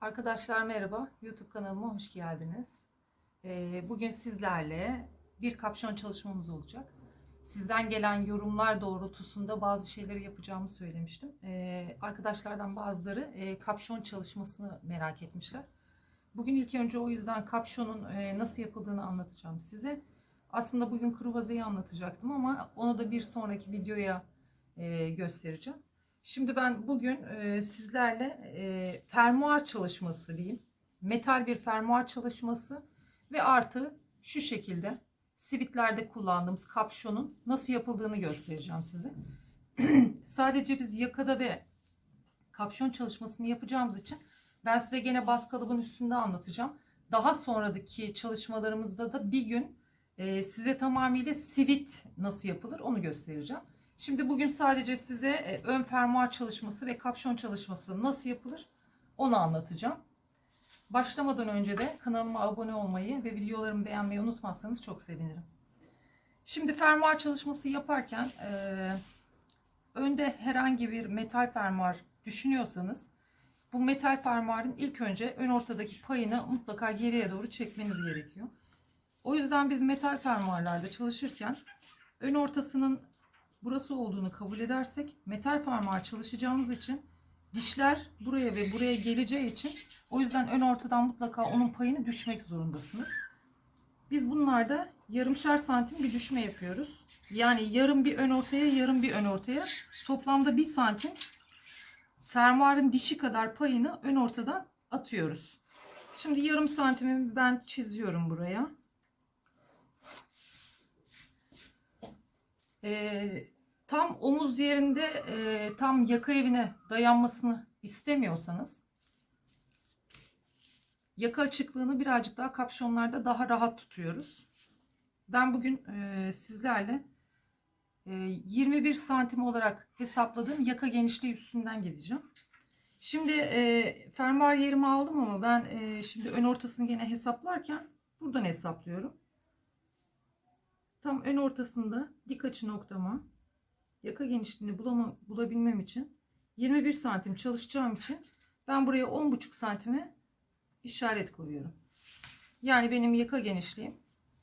Arkadaşlar merhaba, YouTube kanalıma hoş geldiniz. Ee, Bugün sizlerle bir kapşon çalışmamız olacak. Sizden gelen yorumlar doğrultusunda bazı şeyleri yapacağımı söylemiştim. Ee, Arkadaşlardan bazıları e, kapşon çalışmasını merak etmişler. Bugün ilk önce o yüzden kapşonun e, nasıl yapıldığını anlatacağım size. Aslında bugün kruvazeyi anlatacaktım ama onu da bir sonraki videoya e, göstereceğim. Şimdi ben bugün e, sizlerle e, fermuar çalışması diyeyim. Metal bir fermuar çalışması ve artı şu şekilde sivitlerde kullandığımız kapşonun nasıl yapıldığını göstereceğim size. Sadece biz yakada ve kapşon çalışmasını yapacağımız için ben size gene bas kalıbın üstünde anlatacağım. Daha sonraki çalışmalarımızda da bir gün e, size tamamıyla sivit nasıl yapılır onu göstereceğim. Şimdi bugün sadece size e, ön fermuar çalışması ve kapşon çalışması nasıl yapılır onu anlatacağım. Başlamadan önce de kanalıma abone olmayı ve videolarımı beğenmeyi unutmazsanız çok sevinirim. Şimdi fermuar çalışması yaparken e, önde herhangi bir metal fermuar düşünüyorsanız bu metal fermuarın ilk önce ön ortadaki payını mutlaka geriye doğru çekmeniz gerekiyor. O yüzden biz metal fermuarlarda çalışırken ön ortasının burası olduğunu kabul edersek metal fermuar çalışacağımız için dişler buraya ve buraya geleceği için o yüzden ön ortadan mutlaka onun payını düşmek zorundasınız. Biz bunlarda yarımşar santim bir düşme yapıyoruz. Yani yarım bir ön ortaya yarım bir ön ortaya toplamda bir santim fermuarın dişi kadar payını ön ortadan atıyoruz. Şimdi yarım santimimi ben çiziyorum buraya. e, tam omuz yerinde e, tam yaka evine dayanmasını istemiyorsanız yaka açıklığını birazcık daha kapşonlarda daha rahat tutuyoruz. Ben bugün e, sizlerle e, 21 santim olarak hesapladığım yaka genişliği üstünden gideceğim. Şimdi e, fermuar yerimi aldım ama ben e, şimdi ön ortasını yine hesaplarken buradan hesaplıyorum tam ön ortasında dik açı noktama yaka genişliğini bulama, bulabilmem için 21 santim çalışacağım için ben buraya 10,5 santime işaret koyuyorum. Yani benim yaka genişliğim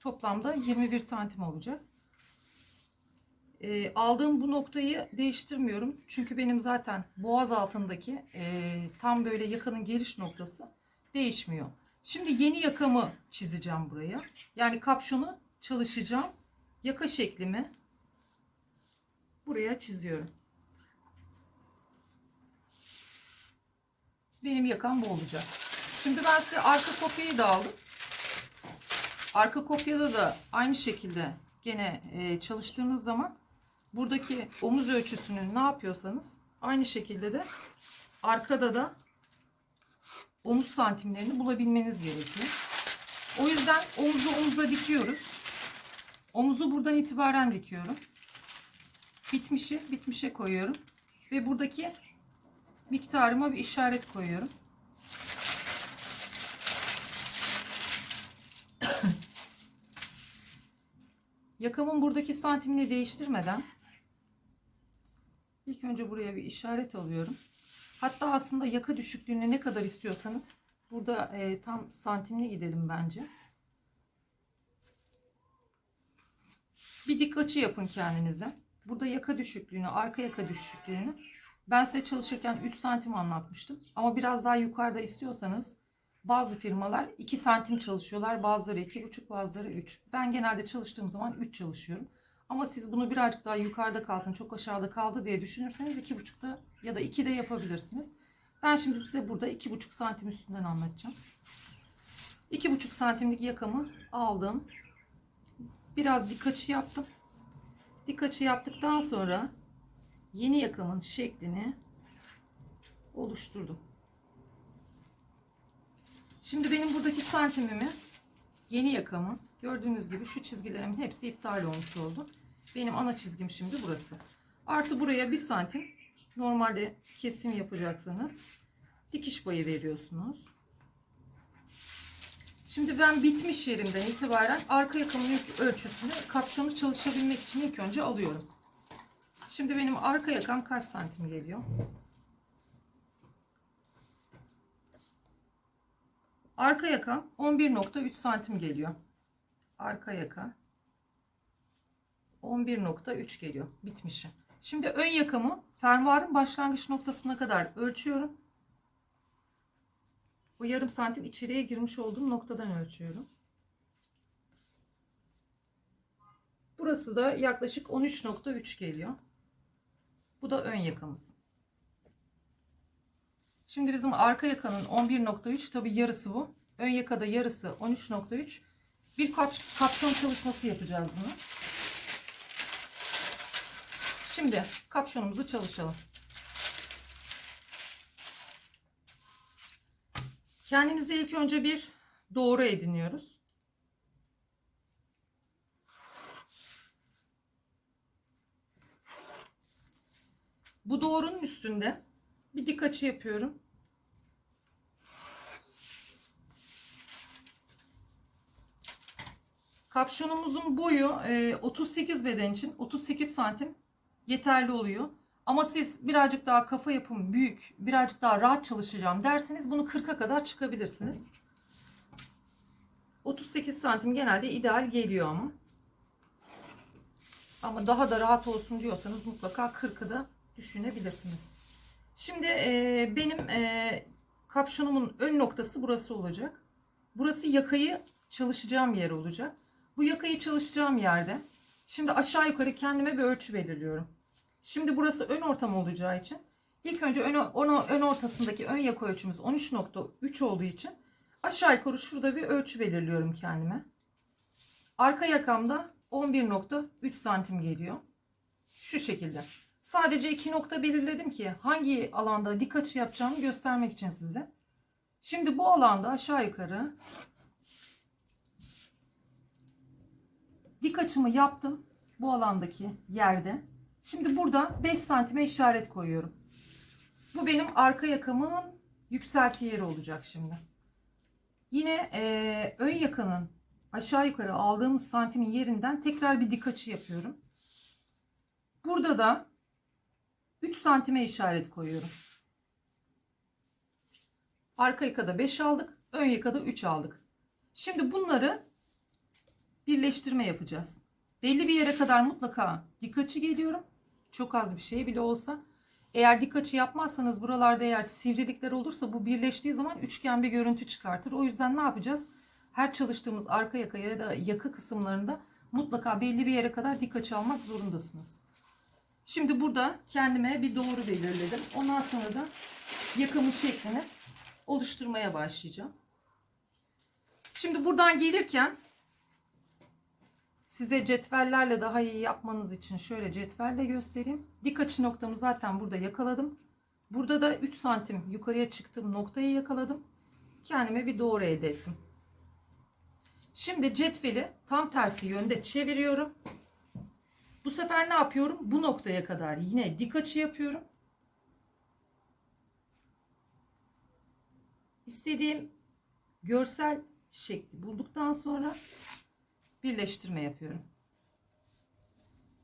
toplamda 21 santim olacak. E, aldığım bu noktayı değiştirmiyorum. Çünkü benim zaten boğaz altındaki e, tam böyle yakanın geliş noktası değişmiyor. Şimdi yeni yakamı çizeceğim buraya. Yani kapşonu çalışacağım yaka şeklimi buraya çiziyorum. Benim yakam bu olacak. Şimdi ben size arka kopyayı da aldım. Arka kopyada da aynı şekilde gene e, çalıştığınız zaman buradaki omuz ölçüsünü ne yapıyorsanız aynı şekilde de arkada da omuz santimlerini bulabilmeniz gerekiyor. O yüzden omuzu omuza dikiyoruz. Omuzu buradan itibaren dikiyorum. Bitmişi bitmişe koyuyorum. Ve buradaki miktarıma bir işaret koyuyorum. Yakamın buradaki santimini değiştirmeden ilk önce buraya bir işaret alıyorum. Hatta aslında yaka düşüklüğünü ne kadar istiyorsanız burada e, tam santimli gidelim bence. Bir dik açı yapın kendinize. Burada yaka düşüklüğünü, arka yaka düşüklüğünü ben size çalışırken 3 santim anlatmıştım. Ama biraz daha yukarıda istiyorsanız bazı firmalar 2 santim çalışıyorlar. Bazıları 2,5 bazıları 3. Ben genelde çalıştığım zaman 3 çalışıyorum. Ama siz bunu birazcık daha yukarıda kalsın, çok aşağıda kaldı diye düşünürseniz 2,5'da ya da 2'de yapabilirsiniz. Ben şimdi size burada 2,5 santim üstünden anlatacağım. 2,5 santimlik yakamı aldım. Biraz dik yaptım. Dik açı yaptıktan sonra yeni yakamın şeklini oluşturdum. Şimdi benim buradaki santimimi yeni yakamı gördüğünüz gibi şu çizgilerimin hepsi iptal olmuş oldu. Benim ana çizgim şimdi burası. Artı buraya bir santim normalde kesim yapacaksanız dikiş payı veriyorsunuz. Şimdi ben bitmiş yerimden itibaren arka yakamın ölçüsünü kapşonu çalışabilmek için ilk önce alıyorum. Şimdi benim arka yakam kaç santim geliyor? Arka yaka 11.3 santim geliyor. Arka yaka 11.3 geliyor. Bitmişi. Şimdi ön yakamı fermuarın başlangıç noktasına kadar ölçüyorum. Bu yarım santim içeriye girmiş olduğum noktadan ölçüyorum. Burası da yaklaşık 13.3 geliyor. Bu da ön yakamız. Şimdi bizim arka yakanın 11.3 tabi yarısı bu. Ön yakada yarısı 13.3. Bir kap kapşon çalışması yapacağız bunu. Şimdi kapşonumuzu çalışalım. Kendimize ilk önce bir doğru ediniyoruz. Bu doğrunun üstünde bir dik açı yapıyorum. Kapşonumuzun boyu e, 38 beden için 38 santim yeterli oluyor. Ama siz birazcık daha kafa yapım büyük, birazcık daha rahat çalışacağım derseniz bunu 40'a kadar çıkabilirsiniz. 38 santim genelde ideal geliyor ama. Ama daha da rahat olsun diyorsanız mutlaka 40'ı da düşünebilirsiniz. Şimdi e, benim e, kapşonumun ön noktası burası olacak. Burası yakayı çalışacağım yer olacak. Bu yakayı çalışacağım yerde şimdi aşağı yukarı kendime bir ölçü belirliyorum. Şimdi burası ön ortam olacağı için ilk önce ön, ön, ön ortasındaki ön yaka ölçümüz 13.3 olduğu için aşağı yukarı şurada bir ölçü belirliyorum kendime. Arka yakamda 11.3 santim geliyor. Şu şekilde. Sadece iki nokta belirledim ki hangi alanda dik açı yapacağımı göstermek için size. Şimdi bu alanda aşağı yukarı dik açımı yaptım bu alandaki yerde. Şimdi burada 5 santime işaret koyuyorum. Bu benim arka yakamın yükselti yeri olacak şimdi. Yine e, ön yakanın aşağı yukarı aldığımız santimin yerinden tekrar bir dik açı yapıyorum. Burada da 3 santime işaret koyuyorum. Arka yakada 5 aldık. Ön yakada 3 aldık. Şimdi bunları birleştirme yapacağız. Belli bir yere kadar mutlaka dik açı geliyorum. Çok az bir şey bile olsa. Eğer dik açı yapmazsanız buralarda eğer sivrilikler olursa bu birleştiği zaman üçgen bir görüntü çıkartır. O yüzden ne yapacağız? Her çalıştığımız arka yaka ya da yaka kısımlarında mutlaka belli bir yere kadar dik açı almak zorundasınız. Şimdi burada kendime bir doğru belirledim. Ondan sonra da yakamın şeklini oluşturmaya başlayacağım. Şimdi buradan gelirken size cetvellerle daha iyi yapmanız için şöyle cetvelle göstereyim. Dik açı noktamı zaten burada yakaladım. Burada da 3 santim yukarıya çıktığım noktayı yakaladım. Kendime bir doğru elde ettim. Şimdi cetveli tam tersi yönde çeviriyorum. Bu sefer ne yapıyorum? Bu noktaya kadar yine dik açı yapıyorum. İstediğim görsel şekli bulduktan sonra birleştirme yapıyorum.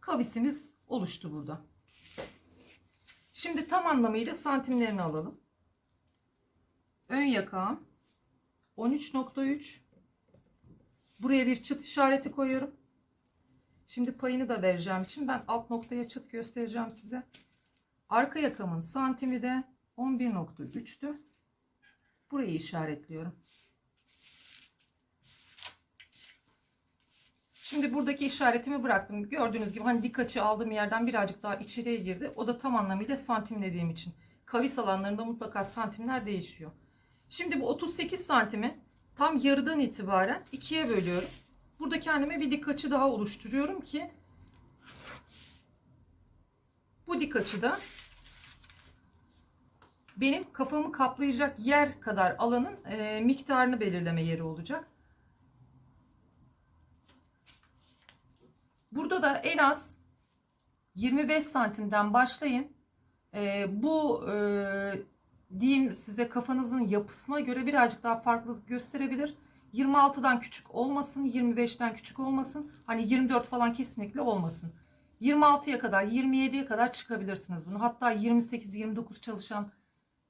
Kavisimiz oluştu burada. Şimdi tam anlamıyla santimlerini alalım. Ön yakağım 13.3 Buraya bir çıt işareti koyuyorum. Şimdi payını da vereceğim için ben alt noktaya çıt göstereceğim size. Arka yakamın santimi de 11.3'tü. Burayı işaretliyorum. Şimdi buradaki işaretimi bıraktım. Gördüğünüz gibi hani dik açı aldığım yerden birazcık daha içeriye girdi. O da tam anlamıyla santimlediğim için. Kavis alanlarında mutlaka santimler değişiyor. Şimdi bu 38 santimi tam yarıdan itibaren ikiye bölüyorum. Burada kendime bir dik açı daha oluşturuyorum ki bu dik açıda benim kafamı kaplayacak yer kadar alanın e, miktarını belirleme yeri olacak. Burada da en az 25 santimden başlayın. E, bu e, diyeyim size kafanızın yapısına göre birazcık daha farklılık gösterebilir. 26'dan küçük olmasın, 25'ten küçük olmasın. Hani 24 falan kesinlikle olmasın. 26'ya kadar, 27'ye kadar çıkabilirsiniz bunu. Hatta 28-29 çalışan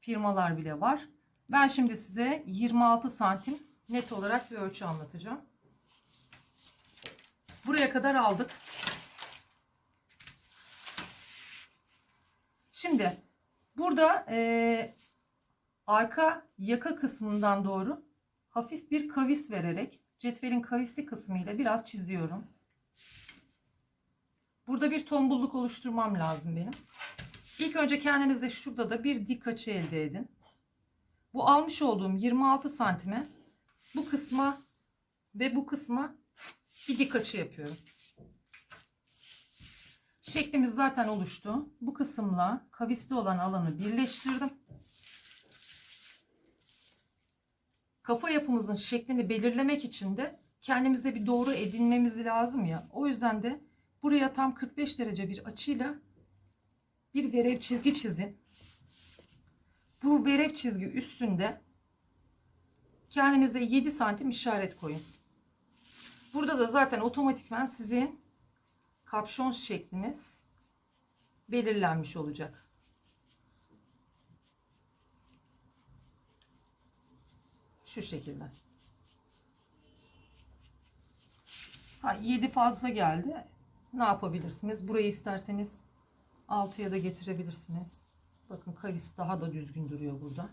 firmalar bile var. Ben şimdi size 26 santim net olarak bir ölçü anlatacağım. Buraya kadar aldık. Şimdi burada eee, arka yaka kısmından doğru hafif bir kavis vererek cetvelin kavisli kısmıyla biraz çiziyorum. Burada bir tombulluk oluşturmam lazım benim. İlk önce kendinize şurada da bir dik açı elde edin. Bu almış olduğum 26 santime bu kısma ve bu kısma bir dik açı yapıyorum. Şeklimiz zaten oluştu. Bu kısımla kavisli olan alanı birleştirdim. Kafa yapımızın şeklini belirlemek için de kendimize bir doğru edinmemiz lazım ya. O yüzden de buraya tam 45 derece bir açıyla bir verev çizgi çizin. Bu verev çizgi üstünde kendinize 7 santim işaret koyun. Burada da zaten otomatikman sizin kapşon şekliniz belirlenmiş olacak. Şu şekilde. Ha, 7 fazla geldi. Ne yapabilirsiniz? Burayı isterseniz 6'ya da getirebilirsiniz. Bakın kavis daha da düzgün duruyor burada.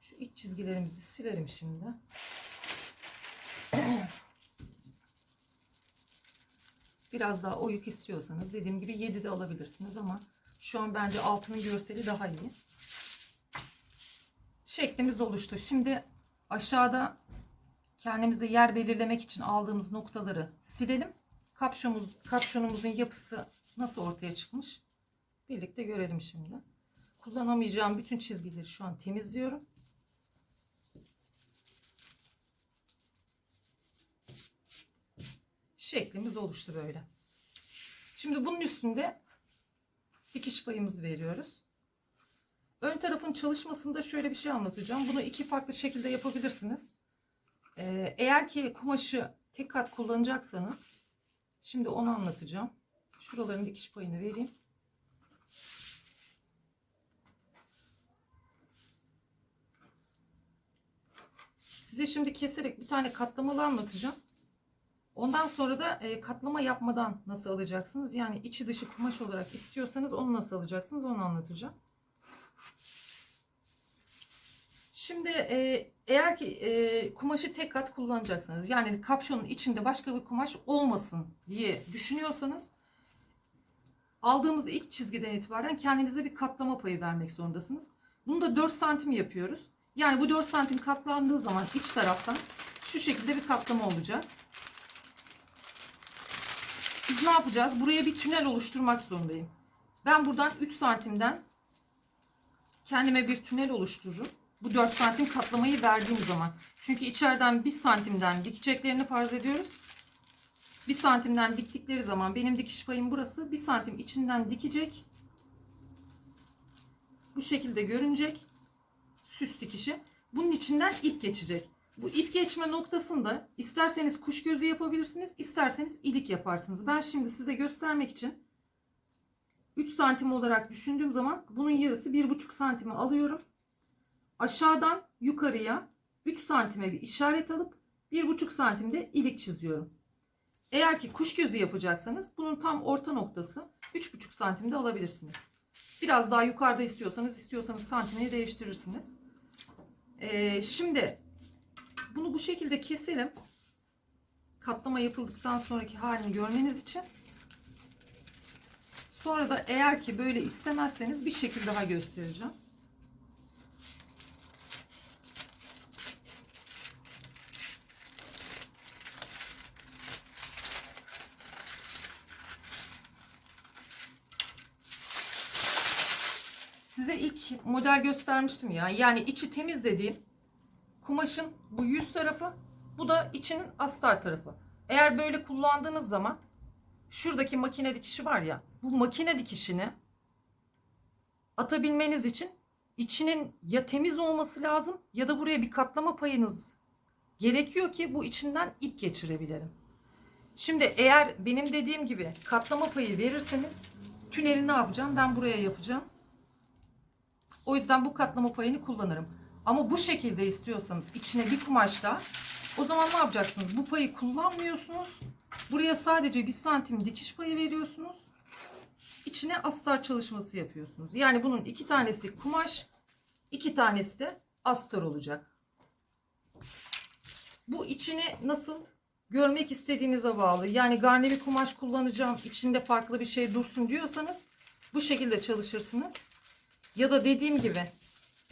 Şu iç çizgilerimizi silelim şimdi. Biraz daha oyuk istiyorsanız dediğim gibi 7 de alabilirsiniz ama şu an bence altının görseli daha iyi. Şeklimiz oluştu. Şimdi aşağıda kendimize yer belirlemek için aldığımız noktaları silelim. Kapşonumuz, kapşonumuzun yapısı nasıl ortaya çıkmış? Birlikte görelim şimdi. Kullanamayacağım bütün çizgileri şu an temizliyorum. Şeklimiz oluştu böyle. Şimdi bunun üstünde dikiş payımızı veriyoruz. Ön tarafın çalışmasında şöyle bir şey anlatacağım. Bunu iki farklı şekilde yapabilirsiniz. Ee, eğer ki kumaşı tek kat kullanacaksanız şimdi onu anlatacağım. Şuraların dikiş payını vereyim. Size şimdi keserek bir tane katlamalı anlatacağım. Ondan sonra da e, katlama yapmadan nasıl alacaksınız? Yani içi dışı kumaş olarak istiyorsanız onu nasıl alacaksınız onu anlatacağım. Şimdi e, eğer ki e, kumaşı tek kat kullanacaksanız yani kapşonun içinde başka bir kumaş olmasın diye düşünüyorsanız aldığımız ilk çizgiden itibaren kendinize bir katlama payı vermek zorundasınız. Bunu da 4 santim yapıyoruz. Yani bu 4 santim katlandığı zaman iç taraftan şu şekilde bir katlama olacak. Ne yapacağız? Buraya bir tünel oluşturmak zorundayım. Ben buradan 3 santimden kendime bir tünel oluştururum. Bu 4 santim katlamayı verdiğim zaman. Çünkü içeriden 1 santimden dikeceklerini farz ediyoruz. 1 santimden diktikleri zaman benim dikiş payım burası. 1 santim içinden dikecek. Bu şekilde görünecek. Süs dikişi. Bunun içinden ip geçecek. Bu ip geçme noktasında isterseniz kuş gözü yapabilirsiniz, isterseniz ilik yaparsınız. Ben şimdi size göstermek için 3 santim olarak düşündüğüm zaman bunun yarısı 1,5 santimi alıyorum. Aşağıdan yukarıya 3 santime bir işaret alıp 1,5 santimde ilik çiziyorum. Eğer ki kuş gözü yapacaksanız bunun tam orta noktası 3,5 santimde alabilirsiniz. Biraz daha yukarıda istiyorsanız istiyorsanız santimini değiştirirsiniz. Ee, şimdi bunu bu şekilde keselim. Katlama yapıldıktan sonraki halini görmeniz için. Sonra da eğer ki böyle istemezseniz bir şekil daha göstereceğim. Size ilk model göstermiştim ya. Yani içi temiz dediğim kumaşın bu yüz tarafı, bu da içinin astar tarafı. Eğer böyle kullandığınız zaman şuradaki makine dikişi var ya, bu makine dikişini atabilmeniz için içinin ya temiz olması lazım ya da buraya bir katlama payınız gerekiyor ki bu içinden ip geçirebilirim. Şimdi eğer benim dediğim gibi katlama payı verirseniz tüneli ne yapacağım? Ben buraya yapacağım. O yüzden bu katlama payını kullanırım. Ama bu şekilde istiyorsanız içine bir kumaşla o zaman ne yapacaksınız? Bu payı kullanmıyorsunuz. Buraya sadece bir santim dikiş payı veriyorsunuz. İçine astar çalışması yapıyorsunuz. Yani bunun iki tanesi kumaş, iki tanesi de astar olacak. Bu içini nasıl görmek istediğinize bağlı. Yani garnevi kumaş kullanacağım, içinde farklı bir şey dursun diyorsanız bu şekilde çalışırsınız. Ya da dediğim gibi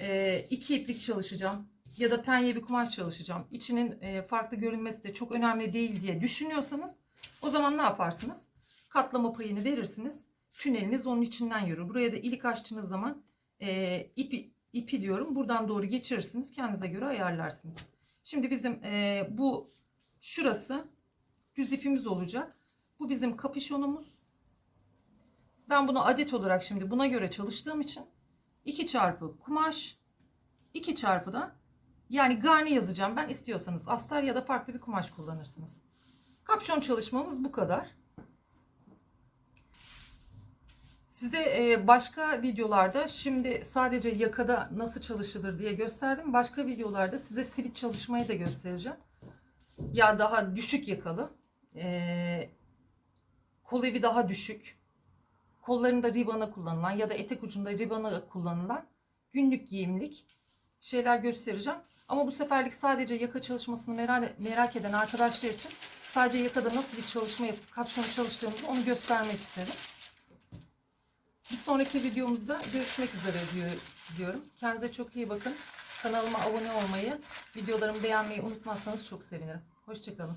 e, iki iplik çalışacağım ya da penye bir kumaş çalışacağım. İçinin e, farklı görünmesi de çok önemli değil diye düşünüyorsanız o zaman ne yaparsınız? Katlama payını verirsiniz. Tüneliniz onun içinden yürür. Buraya da ilik açtığınız zaman e, ipi, ipi diyorum buradan doğru geçirirsiniz. Kendinize göre ayarlarsınız. Şimdi bizim e, bu şurası düz ipimiz olacak. Bu bizim kapüşonumuz. Ben bunu adet olarak şimdi buna göre çalıştığım için 2 çarpı kumaş 2 çarpı da yani garni yazacağım ben istiyorsanız astar ya da farklı bir kumaş kullanırsınız. Kapşon çalışmamız bu kadar. Size e, başka videolarda şimdi sadece yakada nasıl çalışılır diye gösterdim. Başka videolarda size sivit çalışmayı da göstereceğim. Ya daha düşük yakalı. E, kol evi daha düşük. Kollarında ribana kullanılan ya da etek ucunda ribana kullanılan günlük giyimlik şeyler göstereceğim. Ama bu seferlik sadece yaka çalışmasını merak, merak eden arkadaşlar için sadece yakada nasıl bir çalışma yapıp kapşonu çalıştığımızı onu göstermek istedim. Bir sonraki videomuzda görüşmek üzere diyor- diyorum. Kendinize çok iyi bakın. Kanalıma abone olmayı, videolarımı beğenmeyi unutmazsanız çok sevinirim. Hoşçakalın.